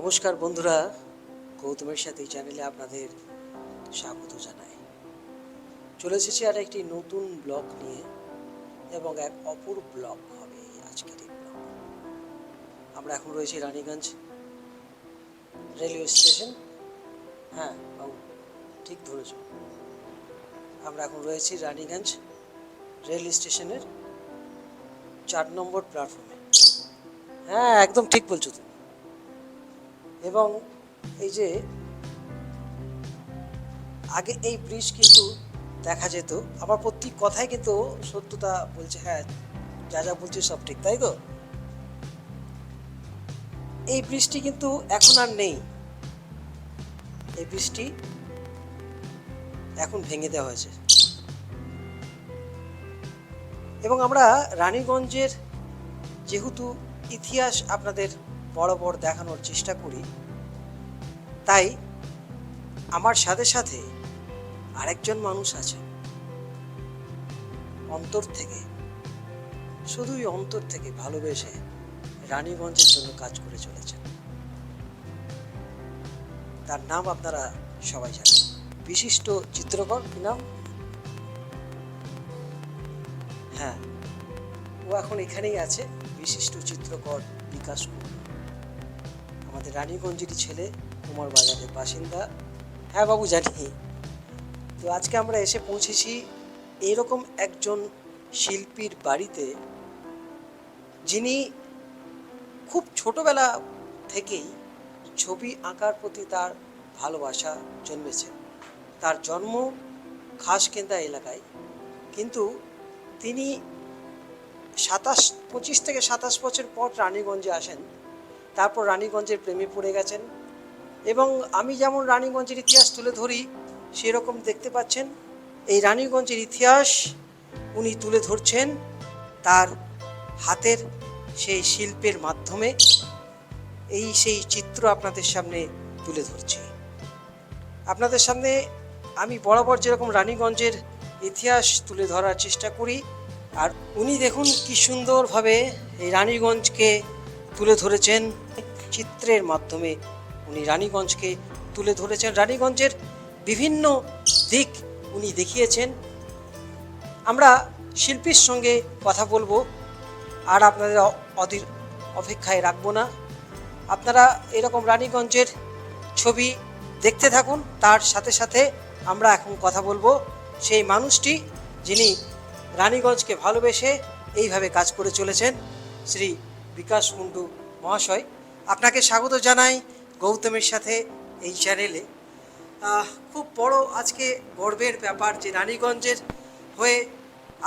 নমস্কার বন্ধুরা, গৌতমের সাথে চ্যানেলে আপনাদের স্বাগত জানাই। চলে এসেছি আর একটি নতুন ব্লগ নিয়ে এবং এক অপূর্ব ব্লগ হবে আজকের এই ব্লগ। আমরা এখন রয়েছি রানীগঞ্জ রেলওয়ে স্টেশন। হ্যাঁ বাবু, ঠিক ধরেছ। আমরা এখন রয়েছি রানীগঞ্জ রেল স্টেশনের চার নম্বর প্ল্যাটফর্মে। হ্যাঁ একদম ঠিক বলছো তুমি। এবং এই যে আগে এই ব্রিজ কিন্তু দেখা যেত আমার প্রত্যেক কথাই কিন্তু সত্যতা বলছে হ্যাঁ যা যা বলছে সব ঠিক, তাই তো? এই ব্রিজটি কিন্তু এখন আর নেই। এই ব্রিজটি এখন ভেঙে দেওয়া হয়েছে। এবং আমরা রানীগঞ্জের যেহেতু ইতিহাস আপনাদের বরাবর দেখানোর চেষ্টা করি। তাই আমার সাথে সাথে আরেকজন মানুষ আছে। অন্তর থেকে, শুধুই অন্তর থেকে ভালোবেসে রানীগঞ্জের জন্য কাজ করে চলেছেন। তার নাম আপনারা সবাই জানেন। বিশিষ্ট চিত্রকর, কি নাম? হ্যাঁ ও এখন এখানেই আছে, বিশিষ্ট চিত্রকর বিকাশ কুমার। আমাদের রানীগঞ্জেরই ছেলে, কুমার বাজারের বাসিন্দা। হ্যাঁ বাবু, জানি। তো আজকে আমরা এসে পৌঁছেছি এরকম একজন শিল্পীর বাড়িতে, যিনি খুব ছোটবেলা থেকেই ছবি আঁকার প্রতি তার ভালোবাসা জন্মেছে তার জন্ম খাসকেন্দা এলাকায়। কিন্তু তিনি সাতাশ, পঁচিশ থেকে সাতাশ বছর পর রানীগঞ্জে আসেন। তারপর রানীগঞ্জের প্রেমে পড়ে গেছেন। এবং আমি যেমন রানীগঞ্জের ইতিহাস তুলে ধরি, সেরকম দেখতে পাচ্ছেন, এই রানীগঞ্জের ইতিহাস উনি তুলে ধরছেন তার হাতের সেই শিল্পের মাধ্যমে। এই সেই চিত্র আপনাদের সামনে তুলে ধরছি। আপনাদের সামনে আমি বরাবর যেরকম রানীগঞ্জের ইতিহাস তুলে ধরার চেষ্টা করি, আর উনি দেখুন কি সুন্দরভাবে এই রানীগঞ্জকে তুলে ধরেছেন চিত্রের মাধ্যমে। উনি রানীগঞ্জকে তুলে ধরেছেন। রানীগঞ্জের বিভিন্ন দিক উনি দেখিয়েছেন। আমরা শিল্পীর সঙ্গে কথা বলব। আর আপনাদের অধীর অপেক্ষায় রাখব না। আপনারা এরকম রানীগঞ্জের ছবি দেখতে থাকুন। তার সাথে সাথে আমরা এখন কথা বলব। সেই মানুষটি যিনি রানীগঞ্জকে ভালোবেসে এইভাবে কাজ করে চলেছেন, শ্রী বিকাশ মুন্ডু মহাশয় আপনাকে স্বাগত জানাই গৌতমের সাথে এই চ্যানেলে খুব বড় আজকে গর্বের ব্যাপার যে রানীগঞ্জের হয়ে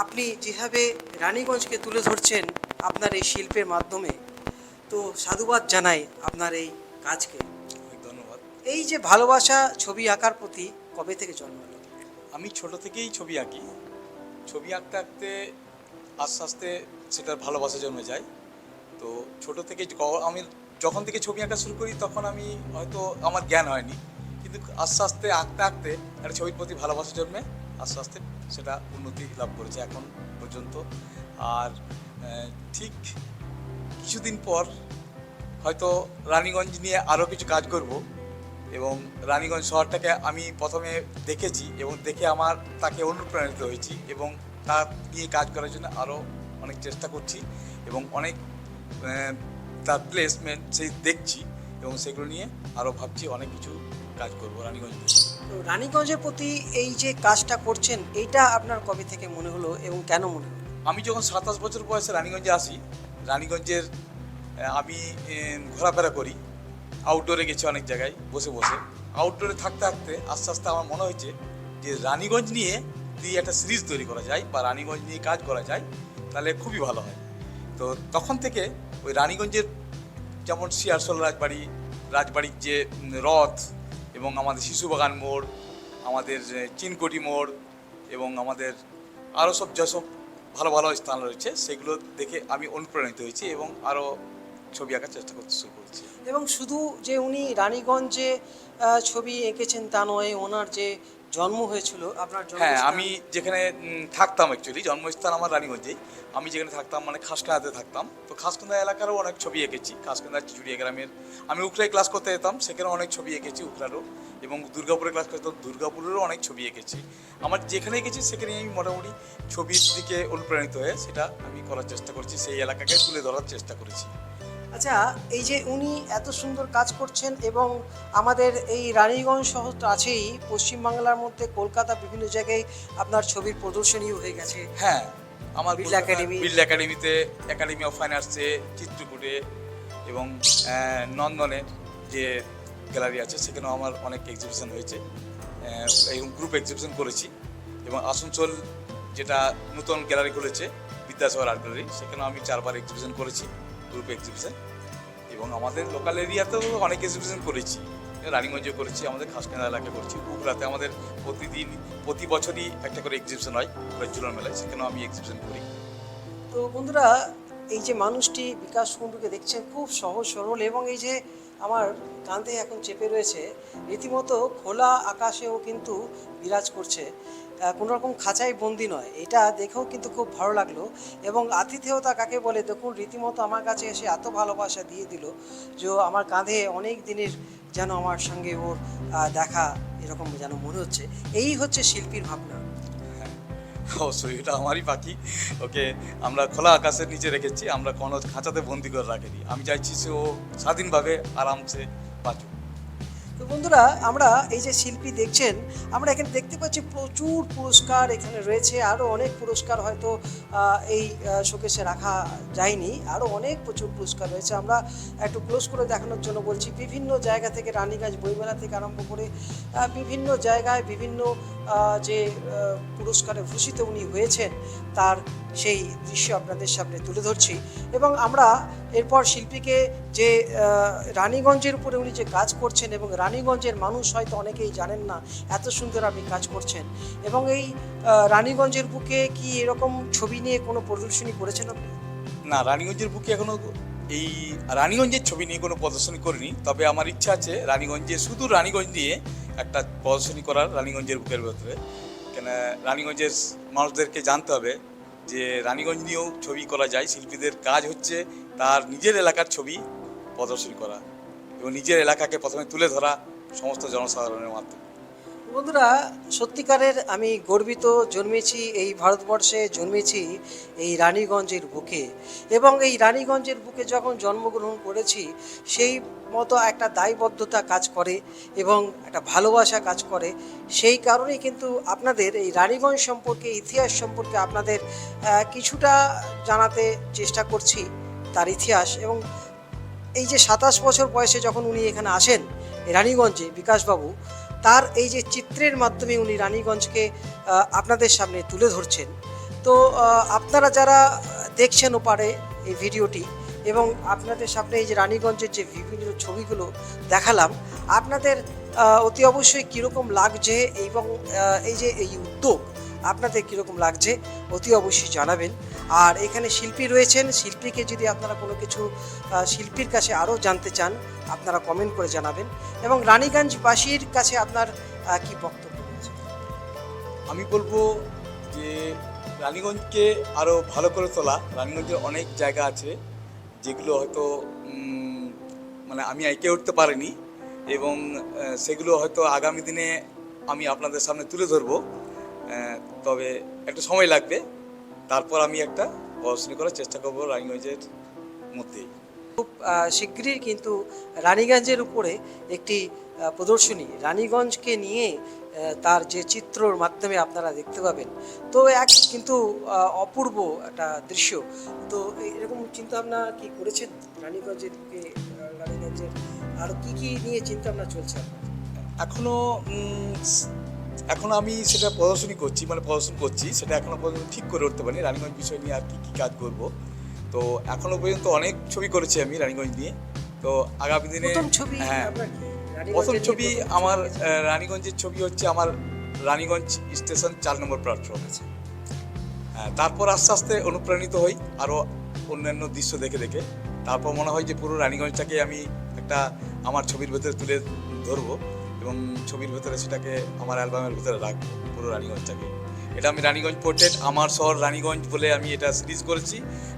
আপনি যেভাবে রানীগঞ্জকে তুলে ধরছেন আপনার এই শিল্পের মাধ্যমে তো সাধুবাদ জানাই আপনার এই কাজকে। ধন্যবাদ। এই যে ভালোবাসা ছবি আঁকার প্রতি কবে থেকে জন্মালো আমি ছোট থেকেই ছবি আঁকি। ছবি আঁকতে আঁকতে আস্তে আস্তে সেটার ভালোবাসা জন্মে যায়। তো ছোট থেকে আমি যখন থেকে ছবি আঁকা শুরু করি তখন আমি হয়তো আমার জ্ঞান হয়নি। কিন্তু আস্তে আস্তে, আঁকতে আঁকতে একটা ছবির প্রতি ভালোবাসা জন্মে আস্তে আস্তে সেটা উন্নতি লাভ করেছে এখন পর্যন্ত। আর ঠিক কিছুদিন পর হয়তো রানীগঞ্জ নিয়ে আরও কিছু কাজ করব এবং রানীগঞ্জ শহরটাকে আমি প্রথমে দেখেছি এবং দেখে আমার তাকে অনুপ্রাণিত হয়েছি এবং তার নিয়ে কাজ করার জন্য আরও অনেক চেষ্টা করছি এবং অনেক তার প্লেসমেন্ট সেই দেখছি এবং সেগুলো নিয়ে আরও ভাবছি অনেক কিছু কাজ করব রানীগঞ্জ। তো রানীগঞ্জের প্রতি এই যে কাজটা করছেন এইটা আপনার কবে থেকে মনে হলো এবং কেন মনে হলো? আমি যখন সাতাশ বছর বয়সে রানীগঞ্জে আসি রানীগঞ্জের আমি ঘোরাফেরা করি। আউটডোরে গেছি অনেক জায়গায় বসে বসে। আউটডোরে থাকতে থাকতে আস্তে আস্তে আমার মনে হয়েছে যে রানীগঞ্জ নিয়ে যদি একটা সিরিজ তৈরি করা যায় বা রানীগঞ্জ নিয়ে কাজ করা যায় তাহলে খুবই ভালো হয়। তো তখন থেকে ওই রানীগঞ্জের যেমন শিয়ারশোল রাজবাড়ি, রাজবাড়ির যে রথ এবং আমাদের শিশুবাগান মোড়, আমাদের চিনকোটি মোড় এবং আমাদের আরও সব যেসব ভালো ভালো স্থান রয়েছে, সেগুলো দেখে আমি অনুপ্রাণিত হয়েছি এবং আরও ছবি আঁকার চেষ্টা করতে শুরু করেছি। এবং শুধু যে উনি রানীগঞ্জে ছবি এঁকেছেন তা নয়, ওনার যে জন্ম হয়েছিল, আপনার হ্যাঁ আমি যেখানে থাকতাম অ্যাকচুয়ালি জন্মস্থান আমার রানীগঞ্জে। আমি যেখানে থাকতাম মানে খাসকাঁদাতে থাকতাম। তো খাসকাঁদা এলাকারও অনেক ছবি এঁকেছি খাসকাঁদা চিচুড়িয়া গ্রামের। আমি উখরাই ক্লাস করতে যেতাম, সেখানে অনেক ছবি এঁকেছি উখরারও এবং দুর্গাপুরে ক্লাস করতাম দুর্গাপুরেরও অনেক ছবি এঁকেছি। আমার যেখানে এঁকেছি, সেখানে আমি মোটামুটি ছবির দিকে অনুপ্রাণিত হয়ে সেটা আমি করার চেষ্টা করেছি, সেই এলাকাকে তুলে ধরার চেষ্টা করেছি। আচ্ছা এই যে উনি এত সুন্দর কাজ করছেন এবং আমাদের এই রানীগঞ্জ শহর তো আছেই পশ্চিমবাংলার মধ্যে কলকাতা বিভিন্ন জায়গায় আপনার ছবির প্রদর্শনীও হয়ে গেছে। হ্যাঁ আমার বিড়লা একাডেমি। বিল একাডেমিতে একাডেমি অফ ফাইন আর্টসে চিত্রকূটে এবং আহ, নন্দনের যে গ্যালারি আছে সেখানেও আমার অনেক এক্সিবিশন হয়েছে। এরকম গ্রুপ এক্সিবিশন করেছি এবং আসানসোল যেটা নতুন গ্যালারি খুলেছে বিদ্যাসাগর আর্ট গ্যালারি সেখানেও আমি চারবার এক্সিবিশন করেছি। গ্রুপ এক্সিবিশন এবং আমাদের লোকাল এরিয়াতেও অনেক এক্সিবিশন করেছি। রানীগঞ্জে করেছি, আমাদের খাসকান্দা এলাকায় করেছি। উগরাতে আমাদের প্রতিদিন, প্রতি বছরই একটা করে এক্সিবিশন হয় ঝুলন মেলায়। সেখানেও আমি এক্সিবিশন করি। তো বন্ধুরা, এই যে মানুষটি বিকাশ কুণ্ডুকে দেখছেন খুব সহজ, সরল এবং এই যে আমার কাঁধে এখন চেপে রয়েছে, রীতিমতো খোলা আকাশেও কিন্তু বিরাজ করছে। কোনো রকম খাঁচাই বন্দি নয়। এটা দেখেও কিন্তু খুব ভালো লাগল এবং আতিথেয়তা কাকে বলে, দেখুন, রীতিমতো আমার কাছে এসে এত ভালোবাসা দিয়ে দিল যে আমার কাঁধে অনেক দিনের যেন আমার সঙ্গে ওর দেখা এরকম যেন মনে হচ্ছে। এই হচ্ছে শিল্পীর ভাবনা। অবশ্যই এটা আমারই পাখি। ওকে, আমরা খোলা আকাশের নিচে রেখেছি, আমরা কোনো খাঁচাতে বন্দি করে রাখিনি। আমি চাইছি সে ও স্বাধীনভাবে আরামসে বাঁচুক। তো বন্ধুরা, আমরা এই যে শিল্পী দেখছেন, আমরা এখানে দেখতে পাচ্ছি প্রচুর পুরস্কার এখানে রয়েছে। আরও অনেক পুরস্কার হয়তো এই শোকেসে রাখা যায়নি। আরও অনেক প্রচুর পুরস্কার রয়েছে। আমরা একটু ক্লোজ করে দেখানোর জন্য বলছি, বিভিন্ন জায়গা থেকে রানীগঞ্জ, বইমেলা থেকে আরম্ভ করে বিভিন্ন জায়গায় বিভিন্ন যে পুরস্কারে ভূষিত উনি হয়েছেন, তার সেই দৃশ্য আপনাদের সামনে তুলে ধরছি। এবং আমরা এরপর শিল্পীকে যে রানীগঞ্জের উপরে উনি যে কাজ করছেন এবং রানীগঞ্জের মানুষ হয়তো অনেকেই জানেন না, এত সুন্দর আপনি কাজ করছেন। এবং এই রানীগঞ্জের বুকে কি এরকম ছবি নিয়ে কোনো প্রদর্শনী করেছেন আপনি? না, রানীগঞ্জের বুকে এখনও এই রানীগঞ্জের ছবি নিয়ে কোনো প্রদর্শনী করিনি, তবে আমার ইচ্ছা আছে রানীগঞ্জে, শুধু রানীগঞ্জ নিয়ে একটা প্রদর্শনী করার রানীগঞ্জের বুকের ভেতরে। কেন, রানীগঞ্জের মানুষদেরকে জানতে হবে যে, রানীগঞ্জ নিয়েও ছবি করা যায়, শিল্পীদের কাজ হচ্ছে তার নিজের এলাকার ছবি প্রদর্শনী করা এবং নিজের এলাকাকে প্রথমে তুলে ধরা সমস্ত জনসাধারণের মাধ্যমে। বন্ধুরা, সত্যিকারের আমি গর্বিত জন্মেছি, এই ভারতবর্ষে জন্মেছি এই রানীগঞ্জের বুকে এবং এই রানীগঞ্জের বুকে যখন জন্মগ্রহণ করেছি, সেই মতো একটা দায়বদ্ধতা কাজ করে এবং একটা ভালোবাসা কাজ করে। সেই কারণেই কিন্তু আপনাদের এই রানীগঞ্জ সম্পর্কে, ইতিহাস সম্পর্কে আপনাদের কিছুটা জানাতে চেষ্টা করছি। তার ইতিহাস এবং এই যে সাতাশ বছর বয়সে যখন উনি এখানে আসেন রানীগঞ্জে বিকাশবাবু, তার এই যে চিত্রের মাধ্যমে উনি রানীগঞ্জকে আপনাদের সামনে তুলে ধরছেন। তো আপনারা যারা দেখছেন ওপারে এই ভিডিওটি এবং আপনাদের সামনে এই যে রানীগঞ্জের যে বিভিন্ন ছবিগুলো দেখালাম, আপনাদের অতি অবশ্যই কীরকম লাগছে এবং এই যে এই উদ্যোগ আপনাদের কীরকম লাগছে অতি অবশ্যই জানাবেন। আর এখানে শিল্পী রয়েছেন। শিল্পীকে যদি আপনারা কোনো কিছু শিল্পীর কাছে আরও জানতে চান, আপনারা কমেন্ট করে জানাবেন। এবং রানীগঞ্জবাসীর কাছে আপনার কি বক্তব্য রয়েছে? আমি বলব যে রানীগঞ্জকে আরও ভালো করে তোলা, রানীগঞ্জের অনেক জায়গা আছে যেগুলো হয়তো মানে আমি এঁকে উঠতে পারিনি এবং সেগুলো হয়তো আগামী দিনে আমি আপনাদের সামনে তুলে ধরবো। তবে একটু সময় লাগবে। তারপর আমি একটা পড়াশোনা করার চেষ্টা করব রানীগঞ্জের মধ্যেই। খুব শীঘ্রই কিন্তু রানীগঞ্জের উপরে একটি প্রদর্শনী রানীগঞ্জকে নিয়ে তার যে চিত্রর মাধ্যমে আপনারা দেখতে পাবেন। তো এক কিন্তু অপূর্ব একটা দৃশ্য। তো এরকম চিন্তা ভাবনা কি করেছেন রানীগঞ্জের রানীগঞ্জের আর কি কি নিয়ে চিন্তা ভাবনা চলছে? আপনার? এখনও আমি সেটা প্রদর্শনী করছি মানে প্রদর্শন করছি সেটা এখনও পর্যন্ত ঠিক করে উঠতে পারিনি রানীগঞ্জ বিষয় নিয়ে আর কি কি কাজ করব। তো এখনও পর্যন্ত অনেক ছবি করেছি আমি রানীগঞ্জ নিয়ে। তো আগামী দিনে হ্যাঁ প্রথম ছবি আমার রানীগঞ্জের ছবি হচ্ছে আমার রানীগঞ্জ স্টেশন চার নম্বর প্ল্যাটফর্ম আছে হ্যাঁ, তারপর আস্তে আস্তে অনুপ্রাণিত হই আরও অন্যান্য দৃশ্য দেখে দেখে। তারপর মনে হয় যে পুরো রানীগঞ্জটাকে আমি একটা আমার ছবির ভেতরে তুলে ধরবো। এবং ছবির ভেতরে সেটাকে আমার অ্যালবামের ভেতরে রাখব, পুরো রানীগঞ্জটাকে। এটা আমি রানীগঞ্জ পোর্ট্রেট আমার শহর রানীগঞ্জ বলে আমি এটা সিরিজ করেছি।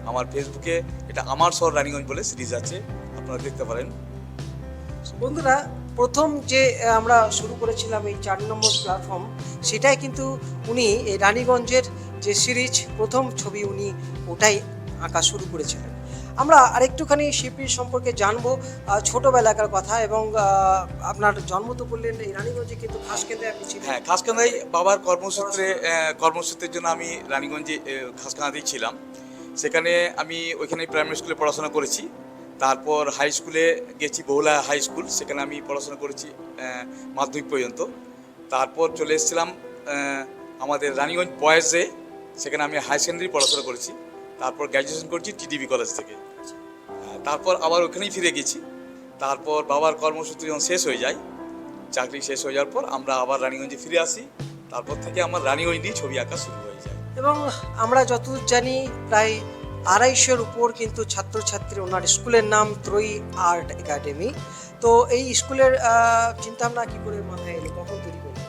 আমার ফেসবুকে এটা আমার শহর রানীগঞ্জ বলে সিরিজ আছে, আপনারা দেখতে পারেন। বন্ধুরা, প্রথম যে আমরা শুরু করেছিলাম এই চার নম্বর প্ল্যাটফর্ম সেটাই কিন্তু উনি এই রানীগঞ্জের যে সিরিজ প্রথম ছবি উনি ওটাই আঁকা শুরু করেছিলেন। আমরা আরেকটুখানি শিল্পীর সম্পর্কে জানব ছোটবেলাকার কথা এবং আপনার জন্ম তো বললেন রানীগঞ্জে, কিন্তু খাস কেন্দ্রে আপনি ছিলেন। হ্যাঁ খাসকান্দাই বাবার কর্মসূত্রে কর্মসূত্রের জন্য আমি রানীগঞ্জে খাসকান্দাতেই ছিলাম। সেখানে আমি ওইখানে প্রাইমারি স্কুলে পড়াশোনা করেছি। তারপর হাই স্কুলে গেছি, বহুলা হাই স্কুল সেখানে আমি পড়াশোনা করেছি মাধ্যমিক পর্যন্ত। তারপর চলে এসেছিলাম আমাদের রানীগঞ্জ বয়েজে সেখানে আমি হাই সেকেন্ডারি পড়াশোনা করেছি। তারপর গ্র্যাজুয়েশন করছি টিডিবি কলেজ থেকে। তারপর আবার ওখানেই ফিরে গেছি। তারপর বাবার কর্মসূত্র যখন শেষ হয়ে যায়। চাকরি শেষ হয়ে যাওয়ার পর আমরা আবার রানীগঞ্জে ফিরে আসি। তারপর থেকে আমার রানীগঞ্জ নিয়ে ছবি আঁকা শুরু হয়ে যায়। এবং আমরা যতদূর জানি প্রায় আড়াইশোর উপর কিন্তু ছাত্রছাত্রী ওনার স্কুলের নাম ত্রয়ী আর্ট একাডেমি তো এই স্কুলের চিন্তা ভাবনা কি করে মাথায় এলো? কখন তৈরি করলেন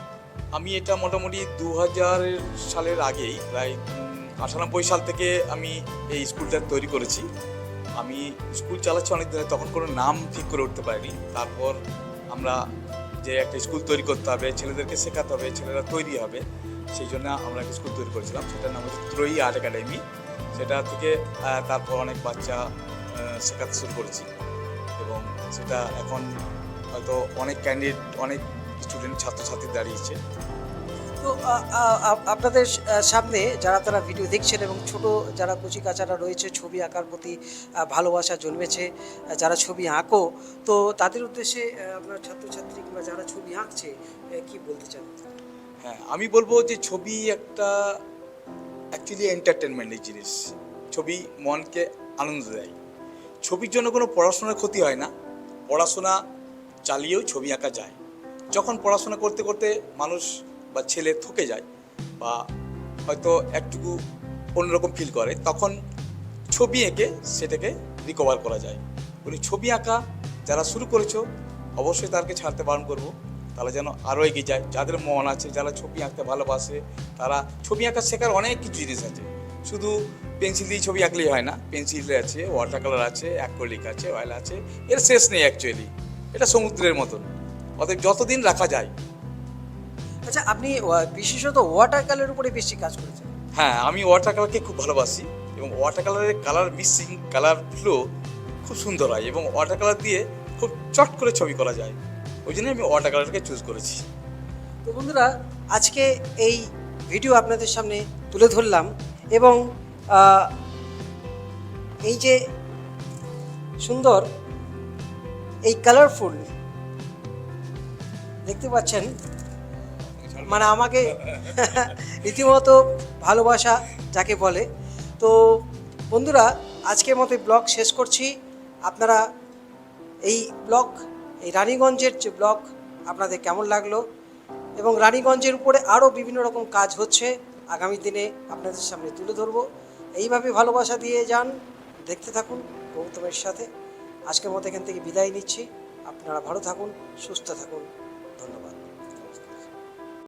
আমি এটা মোটামুটি দু হাজার সালের আগেই প্রায় আটানব্বই সাল থেকে আমি এই স্কুলটা তৈরি করেছি। আমি স্কুল চালাচ্ছি অনেক দিনে তখন কোনো নাম ঠিক করে উঠতে পারিনি। তারপর আমরা যে একটা স্কুল তৈরি করতে হবে, ছেলেদেরকে শেখাতে হবে, ছেলেরা তৈরি হবে, সেই জন্য আমরা একটা স্কুল তৈরি করেছিলাম। সেটার নাম হচ্ছে ত্রয়ী আর্ট একাডেমি। সেটা থেকে তারপর অনেক বাচ্চা শেখাতে শুরু করেছি। এবং সেটা এখন হয়তো অনেক ক্যান্ডিডেট অনেক স্টুডেন্ট ছাত্রছাত্রী দাঁড়িয়েছে। তো আপনাদের সামনে যারা তারা ভিডিও দেখছেন এবং ছোট যারা কচি কাচারা রয়েছে, ছবি আঁকার প্রতি ভালোবাসা জন্মেছে যারা ছবি আঁকো, তো তাদের উদ্দেশ্যে আপনার ছাত্রছাত্রী কিংবা যারা ছবি আঁকছে কি বলতে চান? হ্যাঁ আমি বলব যে ছবি একটা অ্যাকচুয়ালি এন্টারটেনমেন্টের জিনিস। ছবি মনকে আনন্দ দেয়। ছবির জন্য কোনো পড়াশোনার ক্ষতি হয় না। পড়াশোনা চালিয়েও ছবি আঁকা যায়। যখন পড়াশোনা করতে করতে মানুষ বা ছেলে থকে যায় বা হয়তো একটুকু অন্যরকম ফিল করে, তখন ছবি এঁকে সেটাকে রিকভার করা যায়। বলি, ছবি আঁকা যারা শুরু করেছ, অবশ্যই তাদেরকে ছাড়তে বারণ করব। তারা যেন আরও এগিয়ে যায়। যাদের মন আছে, যারা ছবি আঁকতে ভালোবাসে, তারা ছবি আঁকা শেখার অনেক কিছু জিনিস আছে। শুধু পেন্সিল দিয়ে ছবি আঁকলেই হয় না, পেন্সিল আছে ওয়াটার কালার আছে, অ্যাক্রোলিক আছে, অয়েল আছে, এর শেষ নেই অ্যাকচুয়ালি এটা সমুদ্রের মতন। অতএব যতদিন রাখা যায় আচ্ছা আপনি বিশেষত ওয়াটার কালারের উপরে বেশি কাজ করেছেন। হ্যাঁ আমি ওয়াটার কালারকে খুব ভালোবাসি এবং ওয়াটার কালারের কালার মিক্সিং কালার ফ্লো খুব সুন্দর হয় এবং ওয়াটার কালার দিয়ে খুব চট করে ছবি করা যায়। ওই জন্য আমি ওয়াটার কালারকে চুজ করেছি। তো বন্ধুরা আজকে এই ভিডিও আপনাদের সামনে তুলে ধরলাম এবং এই যে সুন্দর এই কালারফুল দেখতে পাচ্ছেন মানে আমাকে রীতিমতো ভালোবাসা যাকে বলে। তো বন্ধুরা, আজকের মতো ব্লগ শেষ করছি। আপনারা এই ব্লগ, এই রানীগঞ্জের যে ব্লগ, আপনাদের কেমন লাগল? এবং রানীগঞ্জের উপরে আরও বিভিন্ন রকম কাজ হচ্ছে, আগামী দিনে আপনাদের সামনে তুলে ধরবো। এইভাবে ভালোবাসা দিয়ে যান, দেখতে থাকুন গৌতমের সাথে। আজকের মতো এখান থেকে বিদায় নিচ্ছি। আপনারা ভালো থাকুন, সুস্থ থাকুন।